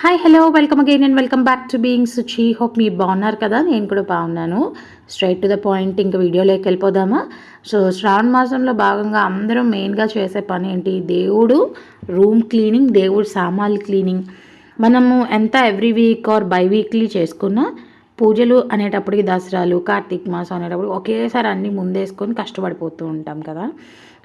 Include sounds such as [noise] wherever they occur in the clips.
Hi hello welcome again and welcome back to being Suchi hope మీరు బాగున్నారు కదా నేను కూడా బాగున్నాను స్ట్రైట్ టు ద పాయింట్ ఇంకా వీడియోలోకి వెళ్ళిపోదామా సో శ్రావణ మాసంలో భాగంగా అందరం మెయిన్గా చేసే పని ఏంటి దేవుడు రూమ్ క్లీనింగ్ దేవుడు సామాన్లు క్లీనింగ్ మనము ఎంత every week or biweekly చేసుకున్నా పూజలు అనేటప్పటికి దసరాలు కార్తీక మాసం అనేటప్పుడు ఒకేసారి అన్నీ ముందేసుకొని కష్టపడిపోతూ ఉంటాం కదా.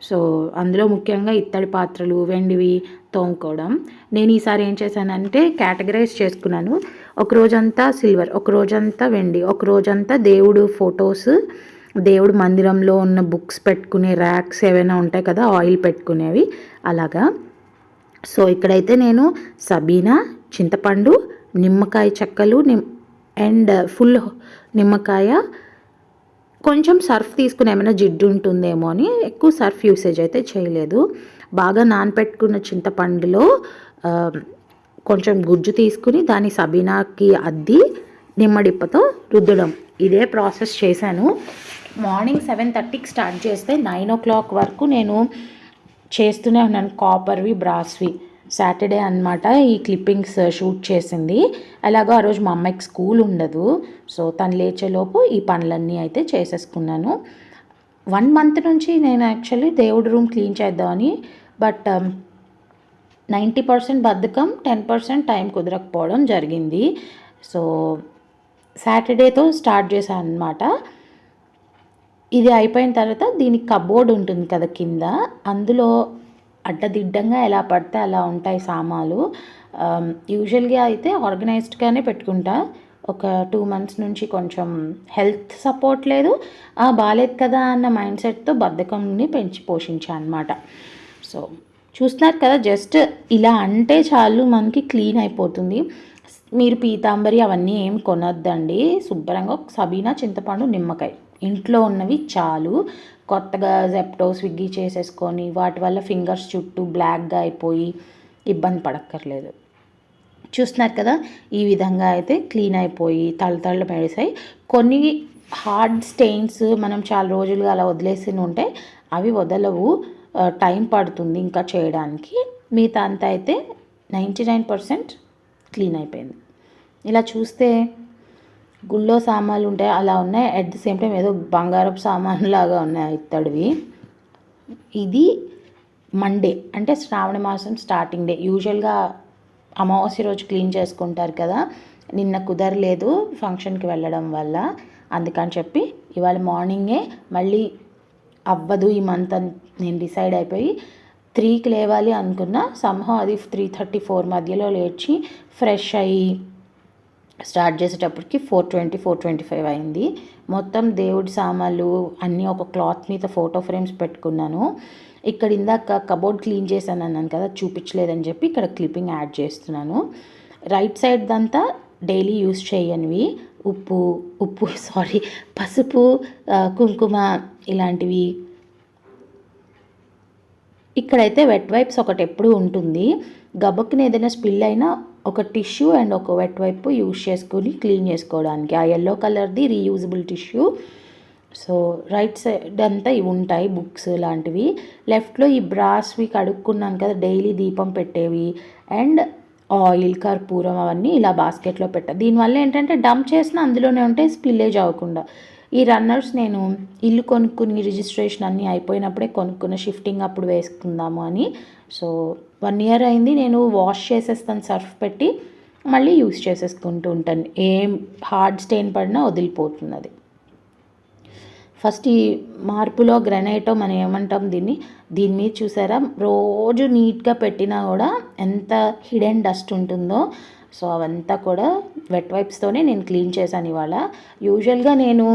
సో అందులో ముఖ్యంగా ఇత్తడి పాత్రలు వెండివి తోముకోవడం. నేను ఈసారి ఏం చేశానంటే కేటగరైజ్ చేసుకున్నాను. ఒక రోజంతా సిల్వర్ ఒక రోజంతా వెండి ఒక రోజంతా దేవుడు ఫొటోస్ దేవుడు మందిరంలో ఉన్న బుక్స్ పెట్టుకునే ర్యాక్స్ ఏవైనా ఉంటాయి కదా ఆయిల్ పెట్టుకునేవి అలాగా. సో ఇక్కడైతే నేను సబీనా చింతపండు నిమ్మకాయ చెక్కలు నిమ్ అండ్ ఫుల్ నిమ్మకాయ. కొంచెం సర్ఫ్ తీసుకుని ఏమైనా జిడ్డు ఉంటుందేమో అని ఎక్కువ సర్ఫ్ యూసేజ్ అయితే చేయలేదు. బాగా నానపెట్టుకున్న చింతపండులో కొంచెం గుజ్జు తీసుకుని దాన్ని సబీనాకి అద్ది నిమ్మడిప్పతో రుద్దడం. ఇదే ప్రాసెస్ చేశాను. మార్నింగ్ సెవెన్ థర్టీకి స్టార్ట్ చేస్తే నైన్ ఓ క్లాక్ వరకు నేను చేస్తూనే ఉన్నాను. కాపర్వి బ్రాస్వి సాటర్డే అన్నమాట ఈ క్లిప్పింగ్స్ షూట్ చేసింది. అలాగో ఆ రోజు మా అమ్మాయికి స్కూల్ ఉండదు. సో తను లేచేలోపు ఈ పనులన్నీ అయితే చేసేసుకున్నాను. వన్ మంత్ నుంచి నేను యాక్చువల్లీ దేవుడి రూమ్ క్లీన్ చేద్దామని బట్ um, నైంటీ పర్సెంట్ బద్ధకం టెన్ పర్సెంట్ టైం కుదరకపోవడం జరిగింది. సో సాటర్డేతో స్టార్ట్ చేశాను అనమాట ఇది అయిపోయిన తర్వాత దీనికి కబోర్డ్ ఉంటుంది కదా కింద అందులో అడ్డదిడ్డంగా ఎలా పడితే అలా ఉంటాయి సామాలు. యూజువల్గా అయితే ఆర్గనైజ్డ్గానే పెట్టుకుంటా. ఒక టూ మంత్స్ నుంచి కొంచెం హెల్త్ సపోర్ట్ లేదు. ఆ, కదా అన్న మైండ్ సెట్తో బద్ధకంని పెంచి పోషించా అనమాట సో చూస్తున్నారు కదా జస్ట్ ఇలా అంటే చాలు మనకి క్లీన్ అయిపోతుంది. మీరు పీతాంబరి అవన్నీ ఏం కొనొద్దండి. శుభ్రంగా సబీనా చింతపండు నిమ్మకాయ. ఇంట్లో ఉన్నవి చాలు. కొత్తగా జెప్టో స్విగ్గీ చేసేసుకొని వాటి వల్ల ఫింగర్స్ చుట్టూ బ్లాక్గా అయిపోయి ఇబ్బంది పడక్కర్లేదు. చూస్తున్నారు కదా ఈ విధంగా అయితే క్లీన్ అయిపోయి తళతళ్ళు మెడిసాయి కొన్ని హార్డ్ స్టెయిన్స్ మనం చాలా రోజులుగా అలా వదిలేసి ఉంటే అవి వదలవు. టైం పడుతుంది ఇంకా చేయడానికి. మిగతా అంతా అయితే నైంటీ నైన్ పర్సెంట్ క్లీన్ అయిపోయింది. ఇలా చూస్తే గుళ్ళో సామాన్లు ఉంటాయి అలా ఉన్నాయి. అట్ ది సేమ్ టైం ఏదో బంగారపు సామాన్లు లాగా ఉన్నాయి ఇత్తడివి. ఇది మండే అంటే శ్రావణ మాసం స్టార్టింగ్ డే యూజువల్గా అమావాస్య రోజు క్లీన్ చేసుకుంటారు కదా. నిన్న కుదరలేదు ఫంక్షన్కి వెళ్ళడం వల్ల. అందుకని చెప్పి ఇవాళ మార్నింగే మళ్ళీ అవ్వదు ఈ మంత్ అని నేను డిసైడ్ అయిపోయి త్రీకి లేవాలి అనుకున్నా. సంహం అది త్రీ థర్టీ ఫోర్ మధ్యలో లేచి ఫ్రెష్ అయ్యి స్టార్ట్ చేసేటప్పటికి four twenty four twenty five అయింది. మొత్తం దేవుడి సామాన్లు అన్నీ ఒక క్లాత్ మీద ఫోటో ఫ్రేమ్స్ పెట్టుకున్నాను. ఇక్కడ ఇందాక కబోర్డ్ క్లీన్ చేశాను అన్నాను కదా చూపించలేదని చెప్పి ఇక్కడ క్లిప్పింగ్ యాడ్ చేస్తున్నాను. రైట్ సైడ్ దంతా డైలీ యూస్ చేయనివి ఉప్పు ఉప్పు [laughs] సారీ పసుపు కుంకుమ ఇలాంటివి ఇక్కడైతే వెట్ వైప్స్ ఒకటి ఎప్పుడు ఉంటుంది. గబక్కున ఏదైనా స్పిల్ అయినా ఒక టిష్యూ అండ్ ఒక వెట్ వైపు యూజ్ చేసుకుని క్లీన్ చేసుకోవడానికి. ఆ ఎల్లో కలర్ది reusable tissue so right side అంతా ఇవి ఉంటాయి బుక్స్ లాంటివి. లెఫ్ట్లో ఈ బ్రాస్వి కడుక్కున్నాను కదా డైలీ దీపం పెట్టేవి. అండ్ ఆయిల్ కర్పూరం అవన్నీ ఇలా బాస్కెట్లో పెట్టా. దీనివల్ల ఏంటంటే డంప్ చేసిన అందులోనే ఉంటాయి స్పిల్లేజ్ అవ్వకుండా. ఈ రన్నర్స్ నేను ఇల్లు కొనుక్కుని రిజిస్ట్రేషన్ అన్నీ అయిపోయినప్పుడే కొనుక్కున్న షిఫ్టింగ్ అప్పుడు వేసుకుందాము అని. సో వన్ ఇయర్ అయింది నేను వాష్ చేసేస్తాను సర్ఫ్ పెట్టి మళ్ళీ యూస్ చేసేసుకుంటూ ఉంటాను. ఏం హార్డ్ స్టెయిన్ పడినా వదిలిపోతుంది అది ఫస్ట్ ఈ మార్పులో గ్రనైటో మనం ఏమంటాం దీన్ని? దీని మీద చూసారా? రోజు నీట్గా పెట్టినా కూడా ఎంత హిడెన్ డస్ట్ ఉంటుందో సో అవంతా కూడా వెట్ వైప్స్తోనే నేను క్లీన్ చేశాను ఇవాళ. యూజువల్గా నేను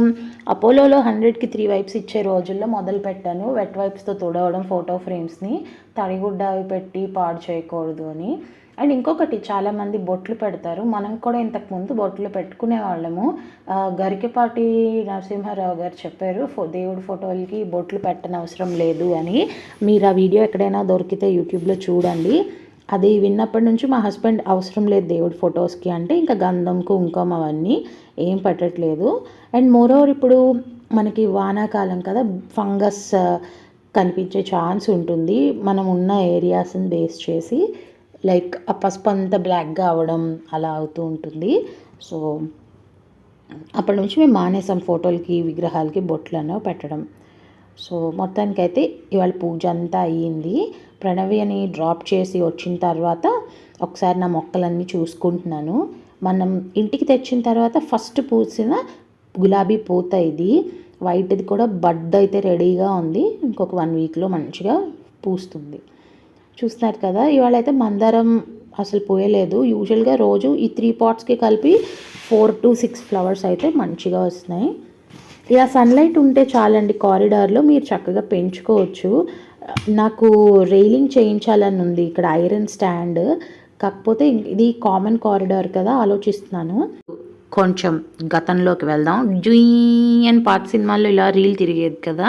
అపోలోలో హండ్రెడ్కి త్రీ వైప్స్ ఇచ్చే రోజుల్లో మొదలు పెట్టాను. వెట్ వైప్స్తో తుడవడం ఫోటో ఫ్రేమ్స్ని తడిగుడ్డ అవి పెట్టి పాడు చేయకూడదు అని. అండ్ ఇంకొకటి చాలామంది బొట్లు పెడతారు. మనం కూడా ఇంతకుముందు బొట్లు పెట్టుకునే వాళ్ళము. గరికపాటి నరసింహారావు గారు చెప్పారు ఫో దేవుడి ఫోటోలకి బొట్లు పెట్టనవసరం లేదు అని. మీరు ఆ వీడియో ఎక్కడైనా దొరికితే యూట్యూబ్లో చూడండి. అది విన్నప్పటి నుంచి మా హస్బెండ్ అవసరం లేదు దేవుడి ఫొటోస్కి అంటే ఇంకా గంధం కుంకుమ అవన్నీ ఏం పెట్టట్లేదు. అండ్ మోరోవర్ ఇప్పుడు మనకి వానాకాలం కదా ఫంగస్ uh, కనిపించే ఛాన్స్ ఉంటుంది. మనం ఉన్న ఏరియాస్ని బేస్ చేసి లైక్ ఆ పసుపు అంతా బ్లాక్గా అవడం అలా అవుతూ ఉంటుంది. సో అప్పటి నుంచి మేము మానేసాం ఫోటోలకి విగ్రహాలకి బొట్లను పెట్టడం. సో మొత్తానికైతే ఇవాళ పూజ అంతా అయ్యింది. ప్రణవి అని డ్రాప్ చేసి వచ్చిన తర్వాత ఒకసారి నా మొక్కలన్నీ చూసుకుంటున్నాను. మనం ఇంటికి తెచ్చిన తర్వాత ఫస్ట్ పూసిన గులాబీ పూత ఇది. వైట్ది కూడా బడ్ అయితే రెడీగా ఉంది. ఇంకొక వన్ వీక్లో మంచిగా పూస్తుంది. చూస్తున్నారు కదా ఇవాళ అయితే మందారం అసలు పోయలేదు. యూజువల్గా రోజు ఈ త్రీ పాట్స్కి కలిపి ఫోర్ టు సిక్స్ ఫ్లవర్స్ అయితే మంచిగా వస్తున్నాయి. ఇలా సన్లైట్ ఉంటే చాలండి కారిడార్లో మీరు చక్కగా పెంచుకోవచ్చు. నాకు రైలింగ్ చేయించాలని ఉంది. ఇక్కడ ఐరన్ స్టాండ్ కాకపోతే ఇది కామన్ కారిడార్ కదా ఆలోచిస్తున్నాను. కొంచెం గతంలోకి వెళ్దాం. జుయ్ అండ్ పాత సినిమాల్లో ఇలా రీల్ తిరిగేది కదా.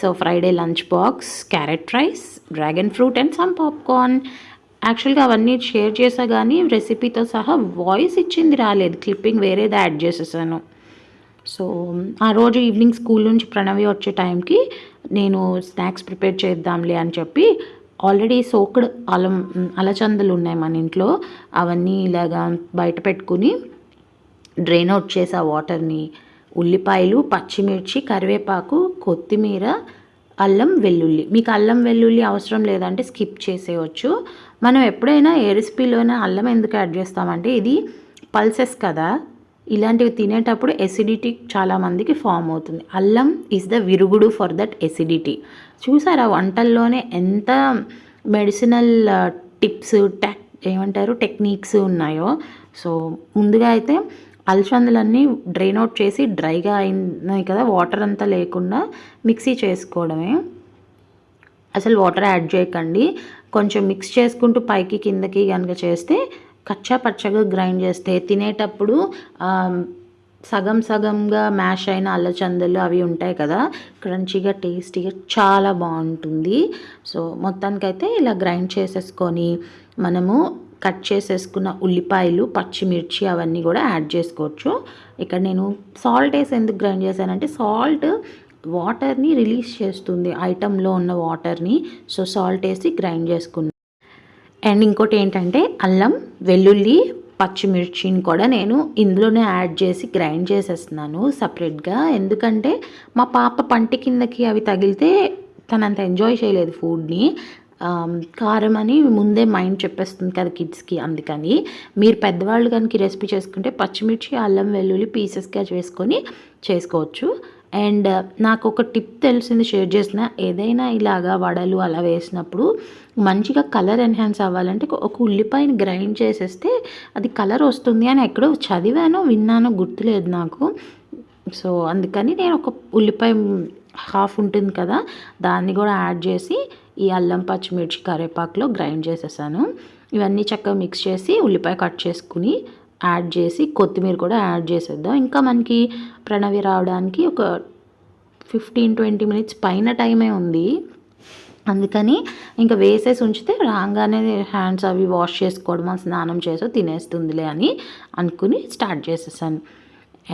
So Friday lunch box carrot rice dragon fruit and some popcorn యాక్చువల్గా అవన్నీ షేర్ చేసా కానీ రెసిపీతో సహా వాయిస్ ఇచ్చింది రాలేదు. క్లిప్పింగ్ వేరేది యాడ్ చేసేసాను. సో ఆ రోజు ఈవినింగ్ స్కూల్ నుంచి ప్రణవి వచ్చే టైంకి నేను స్నాక్స్ ప్రిపేర్ చేద్దాంలే అని చెప్పి ఆల్రెడీ సోక్డ్ అలం అలచందలు ఉన్నాయి మన ఇంట్లో. అవన్నీ ఇలాగా బయట పెట్టుకుని డ్రైన్ అవుట్ చేసి ఆ వాటర్ని ఉల్లిపాయలు పచ్చిమిర్చి కరివేపాకు కొత్తిమీర అల్లం వెల్లుల్లి. మీకు అల్లం వెల్లుల్లి అవసరం లేదంటే స్కిప్ చేసేయచ్చు. మనం ఎప్పుడైనా ఏ రెసిపీలోనే అల్లం ఎందుకు యాడ్ చేస్తామంటే ఇది పల్సెస్ కదా. ఇలాంటివి తినేటప్పుడు ఎసిడిటీ చాలామందికి ఫామ్ అవుతుంది. అల్లం ఈజ్ ద విరుగుడు ఫర్ దట్ ఎసిడిటీ చూసారా వంటల్లోనే ఎంత మెడిసినల్ టిప్స్ టెక్ ఏమంటారు టెక్నిక్స్ ఉన్నాయో? సో ముందుగా అయితే అలసందలన్నీ డ్రైన్ అవుట్ చేసి డ్రైగా అయినాయి కదా వాటర్ అంతా లేకుండా మిక్సీ చేసుకోవడమే. అసలు వాటర్ యాడ్ చేయకండి. కొంచెం మిక్స్ చేసుకుంటూ పైకి కిందకి కనుక చేస్తే కచ్చా పచ్చగా గ్రైండ్ చేస్తే తినేటప్పుడు సగం సగంగా మ్యాష్ అయిన అల్లచందలు అవి ఉంటాయి కదా క్రంచీగా టేస్టీగా చాలా బాగుంటుంది. సో మొత్తానికైతే ఇలా గ్రైండ్ చేసేసుకొని మనము కట్ చేసేసుకున్న ఉల్లిపాయలు పచ్చిమిర్చి అవన్నీ కూడా యాడ్ చేసుకోవచ్చు. ఇక్కడ నేను సాల్ట్ వేసి ఎందుకు గ్రైండ్ చేశానంటే సాల్ట్ వాటర్ని రిలీజ్ చేస్తుంది ఐటెంలో ఉన్న వాటర్ని. సో సాల్ట్ వేసి గ్రైండ్ చేసుకున్నాను అండ్ ఇంకోటి ఏంటంటే అల్లం వెల్లుల్లి పచ్చిమిర్చిని కూడా నేను ఇందులోనే యాడ్ చేసి గ్రైండ్ చేసేస్తున్నాను సపరేట్గా. ఎందుకంటే మా పాప పంటి కిందకి అవి తగిలితే తనంత ఎంజాయ్ చేయలేదు ఫుడ్ని. కారం అని ముందే మైండ్ చెప్పేస్తుంది కదా కిడ్స్కి అందుకని. మీరు పెద్దవాళ్ళు కనుక రెసిపీ చేసుకుంటే పచ్చిమిర్చి అల్లం వెల్లుల్లి పీసెస్గా చేసుకొని చేసుకోవచ్చు. అండ్ నాకు ఒక టిప్ తెలిసింది షేర్ చేసిన ఏదైనా ఇలాగా వడలు అలా వేసినప్పుడు మంచిగా కలర్ ఎన్హాన్స్ అవ్వాలంటే ఒక ఉల్లిపాయని గ్రైండ్ చేసేస్తే అది కలర్ వస్తుంది అని ఎక్కడో చదివానో విన్నానో గుర్తులేదు నాకు. సో అందుకని నేను ఒక ఉల్లిపాయ హాఫ్ ఉంటుంది కదా దాన్ని కూడా యాడ్ చేసి ఈ అల్లం పచ్చిమిర్చి కరివేపాకులో గ్రైండ్ చేసేసాను. ఇవన్నీ చక్కగా మిక్స్ చేసి ఉల్లిపాయ కట్ చేసుకుని యాడ్ చేసి కొత్తిమీర కూడా యాడ్ చేసేద్దాం. ఇంకా మనకి ప్రణవి రావడానికి ఒక ఫిఫ్టీన్ ట్వంటీ మినిట్స్ పైన టైమే ఉంది. అందుకని ఇంకా వేసేసి ఉంచితే రాగానే హ్యాండ్స్ అవి వాష్ చేసుకోవడం స్నానం చేసో తినేస్తుందిలే అని అనుకుని స్టార్ట్ చేసేసాను.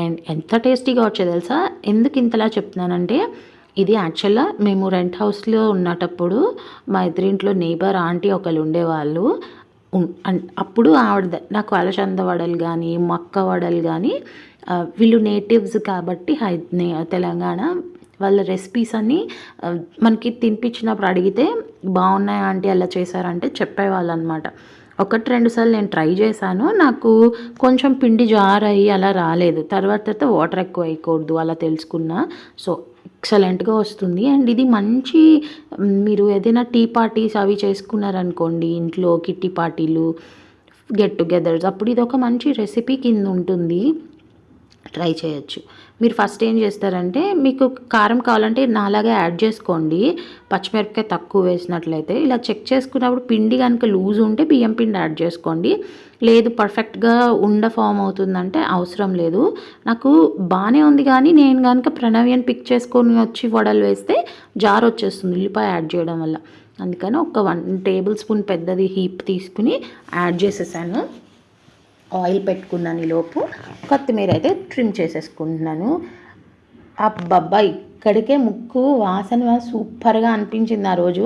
అండ్ ఎంత టేస్టీగా వచ్చే తెలుసా? ఎందుకు ఇంతలా చెప్తున్నానంటే ఇది యాక్చువల్గా మేము రెంట్ హౌస్లో ఉన్నటప్పుడు మా ఎదురింట్లో నేబర్ ఆంటీ ఒకళ్ళు ఉండేవాళ్ళు. అప్పుడు ఆవిడ నాకు అలచంద వడలు కానీ మక్క వడలు కానీ వీళ్ళు నేటివ్స్ కాబట్టి హై తెలంగాణ వాళ్ళ రెసిపీస్ అన్నీ మనకి తినిపించినప్పుడు అడిగితే బాగున్నాయి ఆంటీ అలా చేశారంటే చెప్పేవాళ్ళు అనమాట ఒకటి రెండు సార్లు నేను ట్రై చేశాను. నాకు కొంచెం పిండి జార్ అయ్యి అలా రాలేదు. తర్వాత వాటర్ ఎక్కువ వేయకూడదు అలా తెలుసుకున్నా. సో ఎక్సలెంట్గా వస్తుంది. అండ్ ఇది మంచి మీరు ఏదైనా టీ పార్టీస్ అవి చేసుకున్నారనుకోండి ఇంట్లో కిట్టి పార్టీలు గెట్ టుగెదర్స్ అప్పుడు ఇది ఒక మంచి రెసిపీ కింద ఉంటుంది. ట్రై చేయొచ్చు. మీరు ఫస్ట్ ఏం చేస్తారంటే మీకు కారం కావాలంటే నాలాగా యాడ్ చేసుకోండి. పచ్చిమిరపకాయ తక్కువ వేసినట్లయితే ఇలా చెక్ చేసుకున్నప్పుడు పిండి కనుక లూజ్ ఉంటే బియ్యం పిండి యాడ్ చేసుకోండి. లేదు పర్ఫెక్ట్గా ఉండ ఫామ్ అవుతుందంటే అవసరం లేదు. నాకు బాగానే ఉంది కానీ నేను కనుక ప్రణవ్యని పిక్ చేసుకొని వచ్చి వడలు వేస్తే జార్ వచ్చేస్తుంది ఉల్లిపాయ యాడ్ చేయడం వల్ల. అందుకని ఒక వన్ టేబుల్ స్పూన్ పెద్దది హీప్ తీసుకుని యాడ్ చేసేసాను. ఆయిల్ పెట్టుకున్నాను ఈలోపు కొత్తిమీర అయితే ట్రిమ్ చేసేసుకుంటున్నాను. అబ్బబ్బా ఇక్కడికే ముక్కు వాసన సూపర్గా అనిపించింది ఆ రోజు.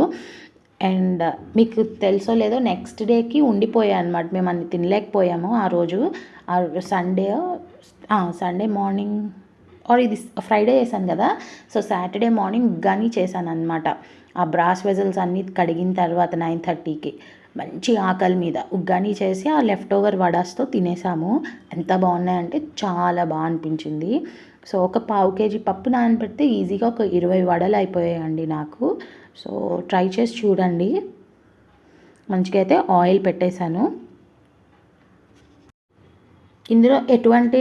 అండ్ మీకు తెలుసో లేదో నెక్స్ట్ డేకి ఉండిపోయా అనమాట మేము అన్ని తినలేకపోయాము ఆ రోజు. ఆ సండే సండే మార్నింగ్ ఆర్ ఇది ఫ్రైడే చేశాను కదా. సో సాటర్డే మార్నింగ్ గని చేశాను అనమాట ఆ బ్రాస్ వెజల్స్ అన్నీ కడిగిన తర్వాత నైన్ థర్టీకి. మంచి ఆకలి మీద ఉగ్గాని చేసి ఆ లెఫ్ట్ ఓవర్ వడాస్తో తినేసాము. ఎంత బాగున్నాయంటే చాలా బాగా అనిపించింది. సో ఒక పావు కేజీ పప్పు నానబెడితే ఈజీగా ఒక ఇరవై వడలు అయిపోయాయండి నాకు. సో ట్రై చేసి చూడండి. మంచిగా అయితే ఆయిల్ పెట్టేశాను. ఇందులో ఎటువంటి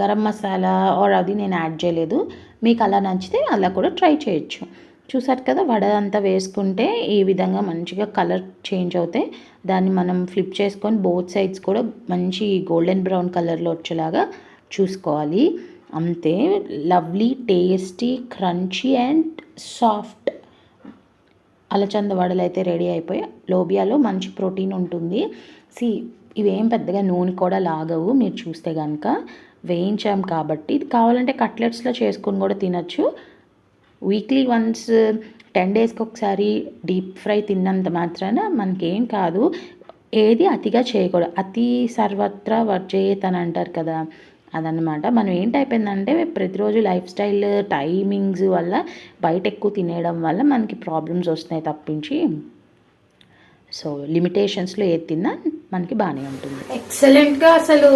గరం మసాలా ఆర్ అది నేను యాడ్ చేయలేదు. మీకు అలా నచ్చితే అలా కూడా ట్రై చేయొచ్చు. చూసారు కదా వడ అంతా వేసుకుంటే ఈ విధంగా మంచిగా కలర్ చేంజ్ అవుతాయి. దాన్ని మనం ఫ్లిప్ చేసుకొని బోత్ సైడ్స్ కూడా మంచి గోల్డెన్ బ్రౌన్ కలర్లో వచ్చేలాగా చూసుకోవాలి. అంతే lovely tasty crunchy and soft. అలచంద వడలు అయితే రెడీ అయిపోయి లోబియాలో మంచి ప్రోటీన్ ఉంటుంది. సి ఇవేం పెద్దగా నూనె కూడా లాగవు మీరు చూస్తే కనుక వేయించాం కాబట్టి ఇది కావాలంటే కట్లెట్స్లో చేసుకొని కూడా తినచ్చు. వీక్లీ వన్స్ టెన్ డేస్కి ఒకసారి డీప్ ఫ్రై తిన్నంత మాత్రాన మనకేం కాదు. ఏది అతిగా చేయకూడదు. అతి సర్వత్రా వర్జేత్ అని అంటారు కదా. అదనమాట మనం ఏంటైపోయిందంటే ప్రతిరోజు లైఫ్ స్టైల్ టైమింగ్స్ వల్ల బయట ఎక్కువ తినేయడం వల్ల మనకి ప్రాబ్లమ్స్ వస్తున్నాయి తప్పించి సో లిమిటేషన్స్లో ఏది తిన్నా మనకి బాగానే ఉంటుంది. ఎక్సలెంట్గా అసలు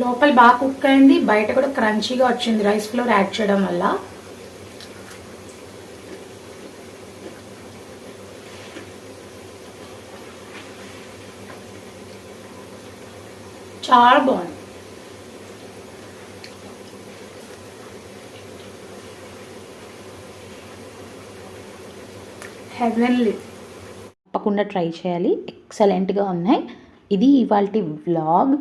లోపల బాగా కుక్ అయింది. బయట కూడా క్రంచీగా వచ్చింది రైస్ ఫ్లోర్ యాడ్ చేయడం వల్ల. చాలా బాగుంది. హెవెన్లీ తప్పకుండా ట్రై చేయాలి. ఎక్సలెంట్గా ఉన్నాయి. ఇది ఇవాళ వ్లాగ్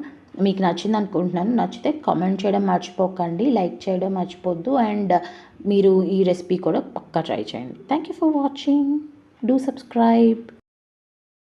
మీకు నచ్చింది అనుకుంటున్నాను. నచ్చితే కామెంట్ చేయడం మర్చిపోకండి. లైక్ చేయడం మర్చిపోద్దు. అండ్ మీరు ఈ రెసిపీ కూడా పక్కా ట్రై చేయండి. Thank you for watching do subscribe